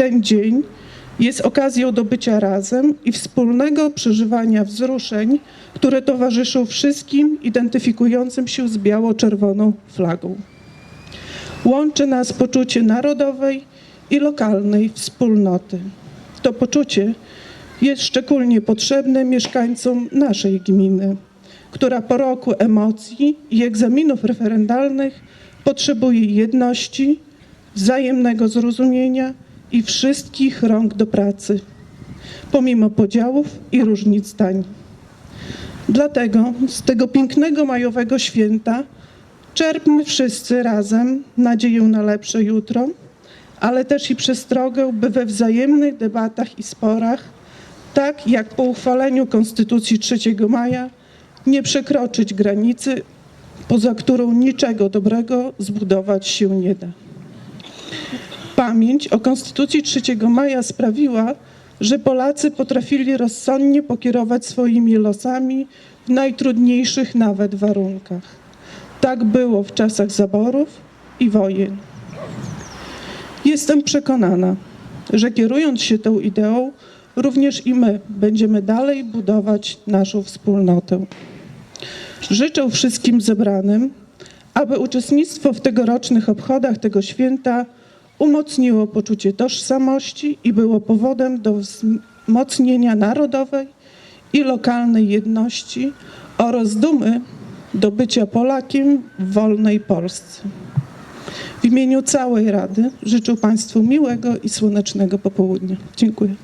ten dzień jest okazją do bycia razem i wspólnego przeżywania wzruszeń, które towarzyszą wszystkim identyfikującym się z biało-czerwoną flagą. Łączy nas poczucie narodowej i lokalnej wspólnoty. To poczucie jest szczególnie potrzebne mieszkańcom naszej gminy, która po roku emocji i egzaminów referendalnych potrzebuje jedności, wzajemnego zrozumienia i wszystkich rąk do pracy, pomimo podziałów i różnic zdań. Dlatego z tego pięknego majowego święta czerpmy wszyscy razem nadzieję na lepsze jutro, ale też i przestrogę, by we wzajemnych debatach i sporach, tak jak po uchwaleniu Konstytucji 3 maja, nie przekroczyć granicy, poza którą niczego dobrego zbudować się nie da. Pamięć o Konstytucji 3 maja sprawiła, że Polacy potrafili rozsądnie pokierować swoimi losami w najtrudniejszych nawet warunkach. Tak było w czasach zaborów i wojen. Jestem przekonana, że kierując się tą ideą, również i my będziemy dalej budować naszą wspólnotę. Życzę wszystkim zebranym, aby uczestnictwo w tegorocznych obchodach tego święta umocniło poczucie tożsamości i było powodem do wzmocnienia narodowej i lokalnej jedności oraz dumy do bycia Polakiem w wolnej Polsce. W imieniu całej Rady życzę Państwu miłego i słonecznego popołudnia. Dziękuję.